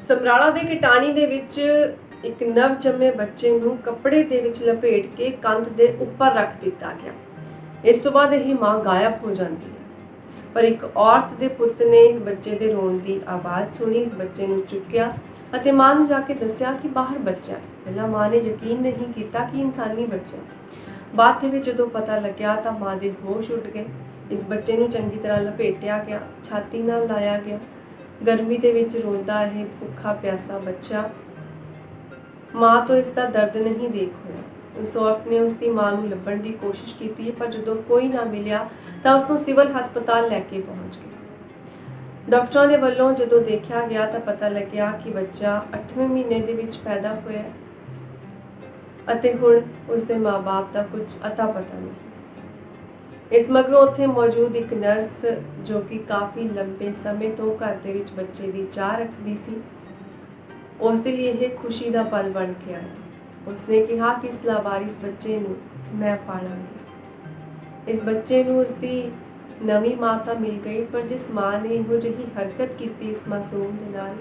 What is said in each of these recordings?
ਸਮਰਾਲਾ ਦੇ ਕਟਾਣੀ ਦੇ ਵਿੱਚ ਇੱਕ ਨਵ ਜੰਮੇ ਬੱਚੇ ਨੂੰ ਕੱਪੜੇ ਦੇ ਵਿੱਚ ਲਪੇਟ ਕੇ ਕੰਧ ਦੇ ਉੱਪਰ ਰੱਖ ਦਿੱਤਾ ਗਿਆ। ਇਸ ਤੋਂ ਬਾਅਦ ਇਹ ਮਾਂ ਗਾਇਬ ਹੋ ਜਾਂਦੀ ਹੈ। ਪਰ ਇੱਕ ਔਰਤ ਦੇ ਪੁੱਤ ਨੇ ਇਸ ਬੱਚੇ ਦੇ ਰੋਣ ਦੀ ਆਵਾਜ਼ ਸੁਣੀ, ਇਸ ਬੱਚੇ ਨੂੰ ਚੁੱਕਿਆ ਅਤੇ ਮਾਂ ਨੂੰ ਜਾ ਕੇ ਦੱਸਿਆ ਕਿ ਬਾਹਰ ਬੱਚਾ ਹੈ। ਪਹਿਲਾਂ ਮਾਂ ਨੇ ਯਕੀਨ ਨਹੀਂ ਕੀਤਾ ਕਿ ਇਨਸਾਨੀ ਬੱਚਾ ਬਾਅਦ ਦੇ ਵਿੱਚ ਜਦੋਂ ਪਤਾ ਲੱਗਿਆ ਤਾਂ ਮਾਂ ਦੇ ਹੋਸ਼ ਉੱਡ ਗਏ। ਇਸ ਬੱਚੇ ਨੂੰ ਚੰਗੀ ਤਰ੍ਹਾਂ ਲਪੇਟਿਆ ਗਿਆ, ਛਾਤੀ ਨਾਲ ਲਾਇਆ ਗਿਆ ਗਰਮੀ ਦੇ ਵਿੱਚ ਰੋਂਦਾ ਇਹ ਭੁੱਖਾ ਪਿਆਸਾ ਬੱਚਾ। ਮਾਂ ਤੋਂ ਇਸ ਦਾ ਦਰਦ ਨਹੀਂ ਦੇਖ ਹੋਇਆ। ਉਸ ਔਰਤ ਨੇ ਉਸ ਦੀ ਮਾਂ ਨੂੰ ਲੱਭਣ ਦੀ ਕੋਸ਼ਿਸ਼ ਕੀਤੀ, ਪਰ ਜਦੋਂ ਕੋਈ ਨਾ ਮਿਲਿਆ ਤਾਂ ਉਸ ਨੂੰ ਸਿਵਲ ਹਸਪਤਾਲ ਲੈ ਕੇ ਪਹੁੰਚ ਗਏ ਡਾਕਟਰਾਂ ਦੇ ਵੱਲੋਂ ਜਦੋਂ ਦੇਖਿਆ ਗਿਆ ਤਾਂ ਪਤਾ ਲੱਗਿਆ ਕਿ ਬੱਚਾ 8ਵੇਂ ਮਹੀਨੇ ਦੇ ਵਿੱਚ ਪੈਦਾ ਹੋਇਆ ਅਤੇ ਹੁਣ ਉਸ ਦੇ ਮਾਪੇ ਦਾ ਕੁਝ ਅਤਾ ਪਤਾ ਨਹੀਂ। ਇਸ ਮਗਰੋਂ ਉੱਥੇ ਮੌਜੂਦ ਇੱਕ ਨਰਸ ਜੋ ਕਿ ਕਾਫੀ ਲੰਬੇ ਸਮੇਂ ਤੋਂ ਘਰ ਦੇ ਵਿੱਚ ਬੱਚੇ ਦੀ ਚਾਹ ਰੱਖਦੀ ਸੀ, ਉਸ ਦੇ ਲਈ ਇਹ ਖੁਸ਼ੀ ਦਾ ਪਲ ਬਣ ਕੇ ਆਇਆ। ਉਸਨੇ ਕਿਹਾ ਕਿ ਇਸ ਲਾਵਾਰਿਸ ਬੱਚੇ ਨੂੰ ਮੈਂ ਪਾਲਾਂਗੀ। ਇਸ ਬੱਚੇ ਨੂੰ ਉਸ ਦੀ ਨਵੀਂ ਮਾਂ ਤਾਂ ਮਿਲ ਗਈ, ਪਰ ਜਿਸ ਮਾਂ ਨੇ ਇਹੋ ਜਿਹੀ ਹਰਕਤ ਕੀਤੀ ਇਸ ਮਾਸੂਮ ਦੇ ਨਾਲ,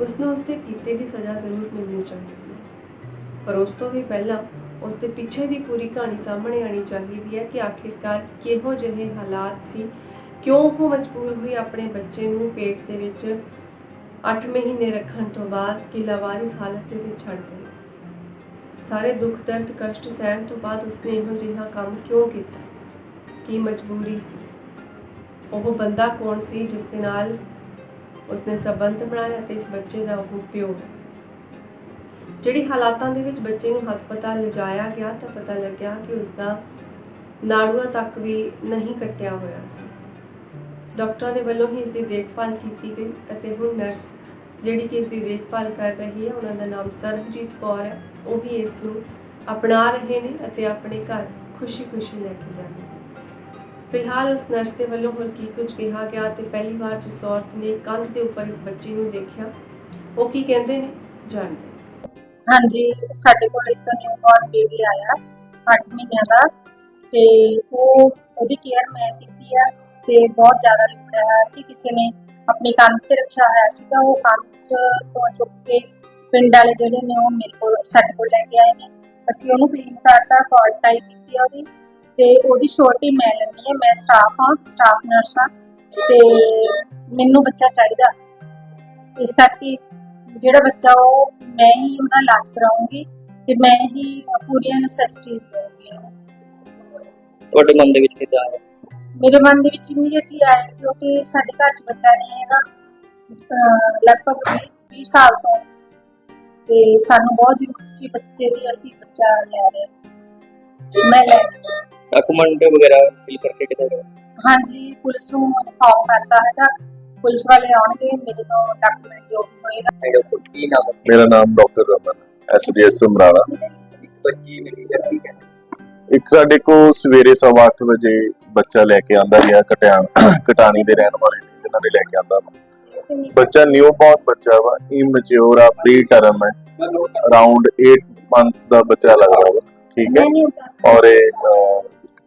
ਉਸ ਨੂੰ ਉਸ ਦੇ ਕੀਤੇ ਦੀ ਸਜ਼ਾ ਜ਼ਰੂਰ ਮਿਲਣੀ ਚਾਹੀਦੀ। ਹੈ ਪਰ ਉਸ ਤੋਂ ਵੀ ਪਹਿਲਾਂ ਉਸ ਦੇ ਪਿੱਛੇ ਦੀ ਪੂਰੀ ਕਹਾਣੀ ਸਾਹਮਣੇ ਆਣੀ ਚਾਹੀਦੀ ਹੈ ਕਿ ਆਖਿਰਕਾਰ ਕਿਹੋ ਜਿਹੇ ਹਾਲਾਤ ਸੀ, ਕਿਉਂ ਉਹ ਮਜਬੂਰ ਹੋਈ ਆਪਣੇ ਬੱਚੇ ਨੂੰ ਪੇਟ ਦੇ ਵਿੱਚ 8 ਮਹੀਨੇ ਰੱਖਣ ਤੋਂ ਬਾਅਦ ਕਿ ਲਾਵਾਰਿਸ ਹਾਲਤ ਦੇ ਵਿੱਚ ਛੱਡ ਦਿੱਤਾ ਸਾਰੇ ਦੁੱਖ, ਦਰਦ, ਕਸ਼ਟ ਸਹਿਣ ਤੋਂ ਬਾਅਦ ਉਸਨੇ ਇਹੋ ਜਿਹਾ ਕੰਮ ਕਿਉਂ ਕੀਤਾ? ਕੀ ਮਜਬੂਰੀ ਸੀ? ਉਹ ਬੰਦਾ ਕੌਣ ਸੀ ਜਿਸ ਦੇ ਨਾਲ ਉਸਨੇ ਸਬੰਧ ਬਣਾਇਆ ਤੇ ਇਸ ਬੱਚੇ ਦਾ ਉਹ ਪਿਓ ਹੈ ਜਿਹੜੀ ਹਾਲਾਤਾਂ ਦੇ ਵਿੱਚ ਬੱਚੇ ਨੂੰ ਹਸਪਤਾਲ ਲਿਜਾਇਆ ਗਿਆ ਤਾਂ ਪਤਾ ਲੱਗਿਆ ਕਿ ਉਸ ਦਾ ਨਾੜੂਆ ਤੱਕ ਵੀ ਨਹੀਂ ਕੱਟਿਆ ਹੋਇਆ ਸੀ। ਡਾਕਟਰਾਂ ਦੇ ਵੱਲੋਂ ਹੀ ਇਸ ਦੀ ਦੇਖਭਾਲ ਕੀਤੀ ਗਈ ਅਤੇ ਹੁਣ ਨਰਸ ਜਿਹੜੀ ਕਿ ਇਸ ਦੀ ਦੇਖਭਾਲ ਕਰ ਰਹੀ ਹੈ, ਉਹਨਾਂ ਦਾ ਨਾਮ ਸਰਬਜੀਤ ਕੌਰ ਹੈ, ਉਹ ਵੀ ਇਸ ਨੂੰ ਅਪਣਾ ਰਹੇ ਨੇ ਅਤੇ ਆਪਣੇ ਘਰ ਖੁਸ਼ੀ-ਖੁਸ਼ੀ ਲੈ ਕੇ ਜਾਣਗੇ ਫਿਲਹਾਲ ਉਸ ਨਰਸ ਦੇ ਵੱਲੋਂ ਹੋਰ ਕੀ ਕੁਝ ਕਿਹਾ ਗਿਆ ਤੇ ਪਹਿਲੀ ਵਾਰ ਜਿਸ ਔਰਤ ਨੇ ਕੰਧ ਦੇ ਉੱਪਰ ਇਸ ਬੱਚੀ ਨੂੰ ਦੇਖਿਆ, ਉਹ ਕੀ ਕਹਿੰਦੇ ਨੇ? ਜਾਣਦੇ ਹਾਂਜੀ, ਸਾਡੇ ਕੋਲ ਇੱਕ ਨਿਊਬੋਰਨ ਬੇਬੀ ਆਇਆ 8 ਮਹੀਨਿਆਂ ਦਾ, ਤੇ ਉਹ ਉਹਦੀ ਕੇਅਰ ਮੈਂ ਕੀਤੀ ਆ, ਤੇ ਬਹੁਤ ਜ਼ਿਆਦਾ ਲਿਪੜਿਆ ਹੋਇਆ ਸੀ, ਕਿਸੇ ਨੇ ਆਪਣੀ ਕੰਧ ਤੇ ਰੱਖਿਆ ਹੋਇਆ ਸੀਗਾ, ਉਹ ਕੰਧ ਤੋਂ ਚੁੱਕ ਕੇ ਪਿੰਡ ਵਾਲੇ ਜਿਹੜੇ ਨੇ, ਉਹ ਮੇਰੇ ਕੋਲ, ਸਾਡੇ ਕੋਲ ਲੈ ਕੇ ਆਏ ਨੇ। ਅਸੀਂ ਉਹਨੂੰ ਕਲੀਨ ਕਰਤਾ ਕਾਰਡ ਟਾਈਪ ਕੀਤੀ ਉਹਦੀ, ਤੇ ਉਹਦੀ ਛੋਟੀ ਮੈਂ ਲੈਣੀ ਹੈ, ਮੈਂ ਸਟਾਫ ਹਾਂ ਸਟਾਫ ਨਰਸ ਹਾਂ, ਤੇ ਮੈਨੂੰ ਬੱਚਾ ਚਾਹੀਦਾ। ਇਸ ਕਰਕੇ ਜਿਹੜਾ ਬੱਚਾ ਉਹ ਮੈਂ ਹੀ ਉਹਦਾ ਇਲਾਜ ਕਰਾਉਂਗੀ ਤੇ ਮੈਂ ਹੀ ਪੂਰੀਆਂ ਨੈਸੈਸਿਟੀਜ਼ ਦਊਂਗੀ ਉਹਨੂੰ। ਤੁਹਾਡੇ ਮਨ ਦੇ ਵਿੱਚ ਕਿੱਦਾਂ ਆਇਆ ਮੇਰੇ ਮਨ ਦੇ ਵਿੱਚ ਇਮੀਡੀਏਟਲੀ ਆਇਆ ਕਿਉਂਕਿ ਸਾਡੇ ਘਰ 'ਚ ਬੱਚਾ ਨਹੀਂ ਹੈਗਾ ਅਹ ਲਗਭਗ 20 ਸਾਲ ਤੋਂ ਤੇ ਸਾਨੂੰ ਬਹੁਤ ਜ਼ਰੂਰਤ ਸੀ ਬੱਚੇ ਦੀ ਅਸੀਂ ਬੱਚਾ ਲੈ ਰਹੇ ਹਾਂ। ਮੈਂ ਲੈ। ਡਾਕੂਮੈਂਟ ਵਗੈਰਾ ਫਿਲ ਕਰਕੇ ਕਿੱਦਾਂ ਹਾਂਜੀ ਪੁਲਿਸ ਨੂੰ ਇਨਫਾਰਮ ਕਰਤਾ ਹੈਗਾ ਪੁਲਿਸ ਵਾਲੇ ਆਉਣਗੇ ਮੇਰੇ ਤੋਂ ਡਾਕੂਮੈਂਟ ਜੋ ਵੀ ਹੋਏਗਾ ਹੈਗਾ ਫੁੱਟ ਕੀ ਨਾਮ ਹੈ? ਮੇਰਾ ਨਾਮ ਡਾਕਟਰ ਰਮਨ ਐਸਡੀਐਸ ਸਮਰਾਲਾ ਇੱਕ ਬੱਚੀ ਹੈ ਠੀਕ ਹੈ। ਇੱਕ ਸਾਡੇ ਕੋ ਸਵੇਰੇ 8:30 ਵਜੇ ਬੱਚਾ ਲੈ ਕੇ ਆਂਦਾ ਗਿਆ ਕਟਿਆਣ ਕਟਾਣੀ ਦੇ ਰਹਿਣ ਵਾਲੇ ਨੇ ਜਿਨ੍ਹਾਂ ਨੇ ਲੈ ਕੇ ਆਂਦਾ। ਬੱਚਾ ਨਿਊ ਬੌਰਨ ਬੱਚਾ ਵਾ ਇਮੈਚੁਰ ਆ ਪ੍ਰੀ ਟਰਮ ਹੈ। ਅਰਾਊਂਡ 8 ਮੰਥਸ ਦਾ ਬੱਚਾ ਲੱਗਦਾ ਵਾ ਠੀਕ ਹੈ। ਔਰ ਇਹ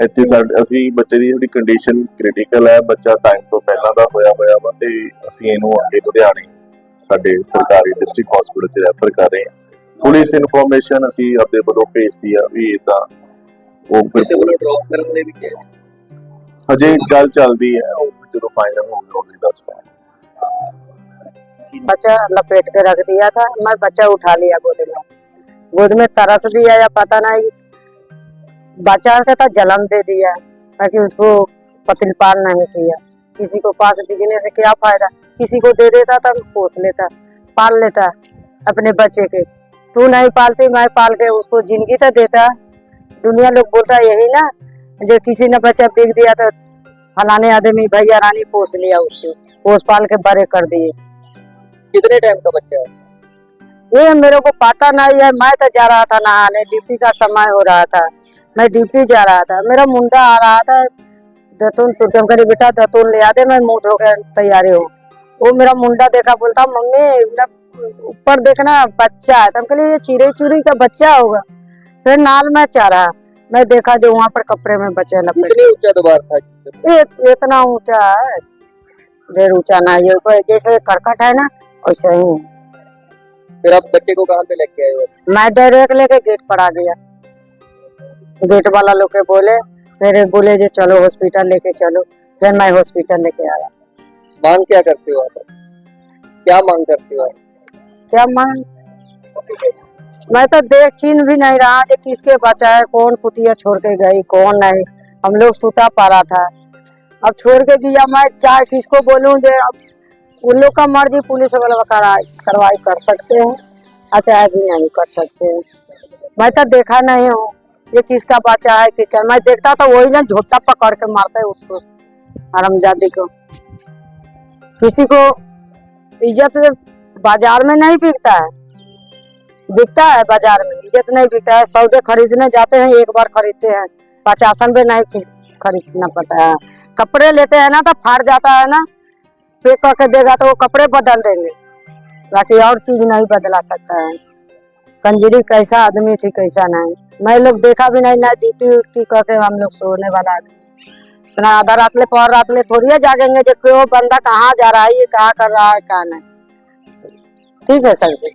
ਇੱਥੇ ਸਾਡੇ ਅਸੀਂ ਬੱਚੇ ਦੀ ਜਿਹੜੀ ਕੰਡੀਸ਼ਨ ਕ੍ਰਿਟੀਕਲ ਹੈ ਬੱਚਾ ਟਾਈਮ ਤੋਂ ਪਹਿਲਾਂ ਦਾ ਹੋਇਆ ਹੋਇਆ ਵਾ ਤੇ ਅਸੀਂ ਇਹਨੂੰ ਅੱਗੇ ਲੁਧਿਆਣੇ ਸਾਡੇ ਸਰਕਾਰੀ ਡਿਸਟ੍ਰਿਕਟ ਹਸਪੀਟਲ 'ਚ ਰੈਫਰ ਕਰ ਰਹੇ ਹਾਂ ਪੁਲਿਸ ਇਨਫੋਰਮੇਸ਼ਨ ਅਸੀਂ ਆਪਦੇ ਵੱਲੋਂ ਭੇਜਤੀ ਆ ਵੀ ਇਦਾਂ ਉਹ ਕਿਸੇ ਵੱਲੋਂ ਡ੍ਰੌਪ ਕਰਨ ਦੇ ਵੀ ਕਿਹਾ ਹਜੇ ਗੱਲ ਚੱਲਦੀ ਹੈ ਉਹ ਜਦੋਂ ਫਾਈਨਲ ਹੋਊਗਾ ਉਹ ਵੀ ਦੱਸ ਪਾਵਾਂਗੇ बच्चा लपेट के रख दिया था मैं बच्चा उठा लिया गोद में गोद में तरस भी आया पता नहीं बच्चा का था जलन दे दिया ताकि उसको पतिल पाल नहीं किया। किसी को पास बिकने से क्या फ़ायदा? किसी को दे देता था पोस लेता पाल लेता अपने बच्चे के। तू नहीं पालती मैं पाल के उसको ज़िंदगी तो देता। दुनिया लोग बोलता यही ना जो किसी ने बच्चा बिक दिया तो फलाने आदमी भैया रानी पोस लिया उसको पोस पाल के बड़े कर दिए। कितने टाइम का बच्चा है? ये मेरे को पता नहीं है मैं तो जा रहा था नहाने ड्यूटी का समय हो रहा था। मैं ड्यूटी जा रहा था। मेरा मुंडा आ रहा था दतून तो हम करी बेटा दतून ले आ दे मैं मुँह धो के तैयारी हूँ वो मेरा मुंडा देखा बोलता मम्मी ऊपर देखना बच्चा है। तो हम कहलिए ये चिड़ई चुरी का बच्चा होगा। फिर नाल में चारा मैं देखा जो वहाँ पर कपड़े में बचे कितनी ऊँचा था इतना ऊँचा है ढेर ऊँचा ना ये जैसे करकट है ना वैसे ही। फिर आप बच्चे को कहाँ पे लेके आए हो? मैं डायरेक्ट लेके गेट पर आ गया। गेट वाला लोग के बोले फिर बोले जे चलो हॉस्पिटल लेके चलो। फिर मैं हॉस्पिटल लेके आया। मांग क्या करते हो आप? क्या मांग करते हो क्या मांग? मैं तो देख चीन भी नहीं रहा कि किसके बचा है कौन कुतिया छोड़ के गई कौन नहीं। हम लोग सुता पा रहा था। अब छोड़ के गया मैं क्या किसको बोलूँ जो अब उन लोग का मर्ज़ी पुलिस वाला कार्रवाई कार्रवाई कर सकते हैं। अच्छा भी नहीं कर सकते हैं। मैं तो देखा नहीं हूँ। ये किसका बच्चा है, किसका? मैं देखता तो वही ना झोटा पकड़ के मारते है उसको, हरमजादी को। किसी को इज़्ज़त बाज़ार में नहीं बिकता है। बिकता है बाज़ार में, इज़्ज़त नहीं बिकता है। सौदे खरीदने जाते हैं, एक बार खरीदते हैं। पचासन भी नहीं खरीदना पड़ता है। कपड़े लेते हैं ना तो फाड़ जाता है ना पे करके देगा तो वो कपड़े बदल देंगे। बाकी और चीज़ नहीं बदला सकता है। कंजरी कैसा आदमी थी कैसा नहीं मैं लोग देखा भी नहीं ना ड्यूटी उट्टी करके हम लोग सोने वाला आदमी इतना आधा रात ले पौर रात ले थोड़ी है जागेंगे जो कि वो बंदा कहाँ जा रहा है ये कहाँ कर रहा है कहाँ नहीं ठीक है सर जी